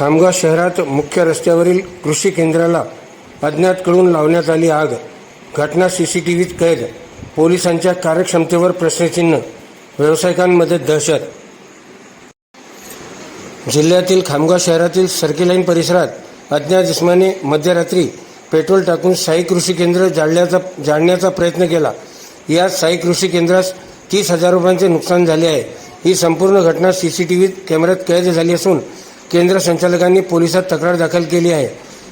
खामगाव शहरात मुख्य रस्त्यावरील कृषी केंद्राला अज्ञातकडून लावण्यात आली आग. घटना सी सी टी व्हीत कैद. पोलिसांच्या कार्यक्षमतेवर प्रश्नचिन्ह. व्यावसायिकांमध्ये दहशत. जिल्ह्यातील खामगाव शहरातील सर्किल लाईन परिसरात अज्ञात जिस्माने मध्यरात्री पेट्रोल टाकून साई कृषी केंद्र जाळण्याचा जाळण्याचा प्रयत्न केला. यात साई कृषी केंद्रास तीस हजार रुपयांचे नुकसान झाले आहे. ही संपूर्ण घटना सी सी टी व्ही कॅमेऱ्यात कैद झाली असून केंद्र संचालकांनी पोलिसात तक्रार दाखल केली आहे.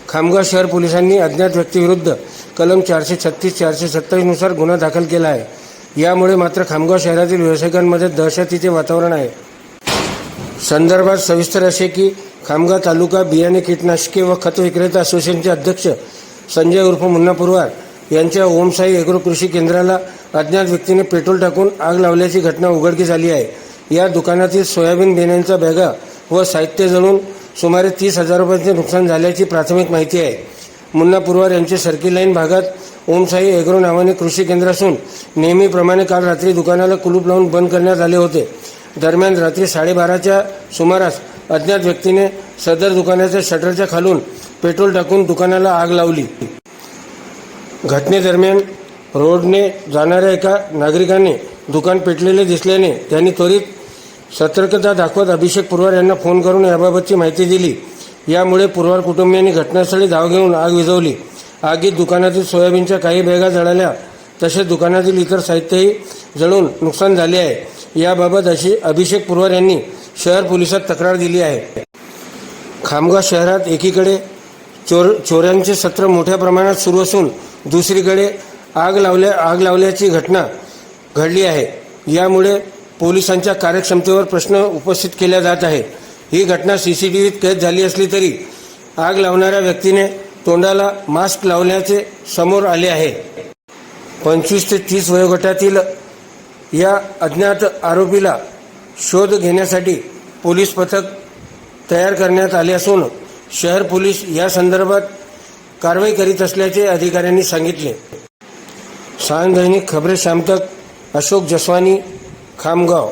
खामगाव शहर पोलिसांनी अज्ञात व्यक्तीविरुद्ध कलम चारशे छत्तीस चारशे सत्तावीसनुसार गुन्हा दाखल केला आहे. यामुळे मात्र खामगाव शहरातील व्यावसायिकांमध्ये दहशतीचे वातावरण आहे. संदर्भात सविस्तर असे की खामगाव तालुका बियाणे कीटनाशके व खत विक्रेता असोसिएशनचे अध्यक्ष संजय उर्फ मुन्ना पुरवार यांच्या ओमसाई एग्रो कृषी केंद्राला अज्ञात व्यक्तीने पेट्रोल टाकून आग लावल्याची घटना उघडकीस आली आहे. या दुकानातील सोयाबीन बियाण्यांचा बॅगा व साहित्य जळून सुमारे तीस हजार रुपयांचे नुकसान झाल्याची प्राथमिक माहिती आहे. मुन्ना पुरवार यांचे सर्किल लाईन भागात ओमसाई एग्रो नावाने कृषी केंद्र असून नेहमीप्रमाणे काल रात्री दुकानाला कुलूप लावून बंद करण्यात आले होते. दरम्यान रात्री साडेबाराच्या सुमारास अज्ञात व्यक्तीने सदर दुकानाच्या शटरच्या खालून पेट्रोल टाकून दुकानाला आग लावली. घटनेदरम्यान रोडने जाणाऱ्या एका नागरिकाने दुकान पेटलेले दिसल्याने त्यांनी त्वरित सतर्कता दाखवत अभिषेक पुरवार यांना फोन करून याबाबतची माहिती दिली. यामुळे पुरवार कुटुंबियांनी घटनास्थळी धाव घेऊन आग विझवली. आगीत दुकानातील सोयाबीनच्या काही बॅगा जळाल्या. तसेच दुकानातील इतर साहित्यही जळून नुकसान झाले आहे. याबाबत अशी अभिषेक पुरवार यांनी शहर पोलिसात तक्रार दिली आहे. खामगाव शहरात एकीकडे चोर चोऱ्यांचे सत्र मोठ्या प्रमाणात सुरू असून दुसरीकडे आग लावल्या आग लावल्याची घटना घडली आहे. यामुळे पोलिसांच्या कार्यक्षमतेवर प्रश्न उपस्थित केला जात आहे ही घटना सी सी टी व्हीत कैद झाली असली तरी आग लावणाऱ्या व्यक्तीने तोंडाला मास्क लावल्याचे समोर आले आहे. पंचवीस ते तीस वयोगटातील या अज्ञात आरोपीला शोध घेण्यासाठी पोलीस पथक तयार करण्यात आले असून शहर पोलीस या संदर्भात कारवाई करीत असल्याचे अधिकाऱ्यांनी सांगितले. सायन दैनिक खबरे श्यामतक अशोक जसवानी खामगाव